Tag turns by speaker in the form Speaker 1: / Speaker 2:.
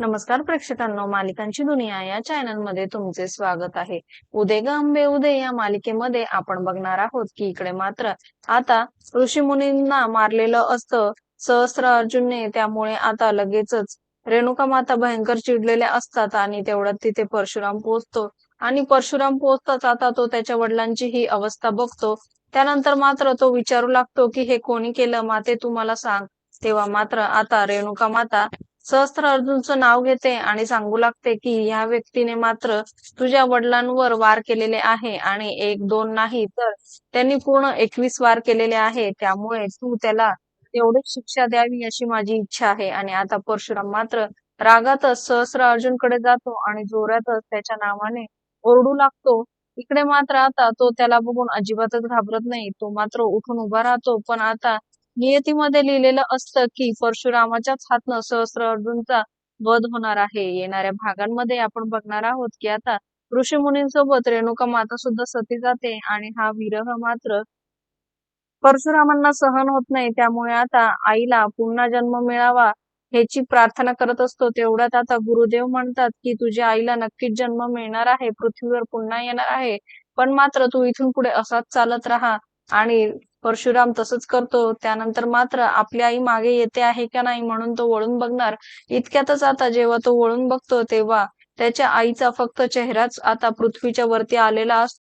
Speaker 1: नमस्कार प्रेक्षकांनो मालिकांची दुनिया या चॅनलमध्ये तुमचे स्वागत आहे. उदे ग अंबे उदे या मालिकेमध्ये आपण बघणार आहोत की इकडे मात्र आता ऋषी मुनींना मारलेलं असतं सहस्र अर्जुनने त्यामुळे आता लगेचच रेणुका माता भयंकर चिडलेल्या असतात आणि तेवढ्यात तिथे परशुराम पोहोचतो. आणि परशुराम पोहोचताच आता तो त्याच्या वडिलांची ही अवस्था बघतो. त्यानंतर मात्र तो विचारू लागतो की हे कोणी केलं? माते तुम्हाला सांग. तेव्हा मात्र आता रेणुका माता सहस्त्र अर्जुनचं नाव घेते आणि सांगू लागते की ह्या व्यक्तीने मात्र तुझ्या वडिलांवर वार केलेले आहे आणि एक दोन नाही तर त्यांनी पूर्ण एकवीस वार केलेले आहे. त्यामुळे तू त्याला एवढीच शिक्षा द्यावी अशी माझी इच्छा आहे. आणि आता परशुराम मात्र रागातच सहस्र अर्जुनकडे जातो आणि जोरातच त्याच्या नावाने ओरडू लागतो. इकडे मात्र आता तो त्याला बघून अजिबातच घाबरत नाही. तो मात्र उठून उभा राहतो. पण आता नियतीमध्ये लिहिलेलं असतं की परशुरामाच्याच हातनं सहस्त्र अर्जुनचा वध होणार आहे. येणाऱ्या भागांमध्ये आपण बघणार आहोत की आता ऋषी मुनींसोबत रेणुका माता सुद्धा सती जाते आणि हा विरह मात्र परशुरामांना सहन होत नाही. त्यामुळे आता आईला पुन्हा जन्म मिळावा ह्याची प्रार्थना करत असतो. तेवढ्यात आता गुरुदेव म्हणतात की तुझ्या आईला नक्कीच जन्म मिळणार आहे. पृथ्वीवर पुन्हा येणार आहे. पण मात्र तू इथून पुढे असाच चालत राहा आणि परशुराम तसंच करतो. त्यानंतर मात्र आपली आई मागे येते आहे का नाही म्हणून तो वळून बघणार. इतक्यातच आता जेव्हा तो वळून बघतो तेव्हा त्याच्या आईचा फक्त चेहराच आता पृथ्वीच्या वरती आलेला असतो.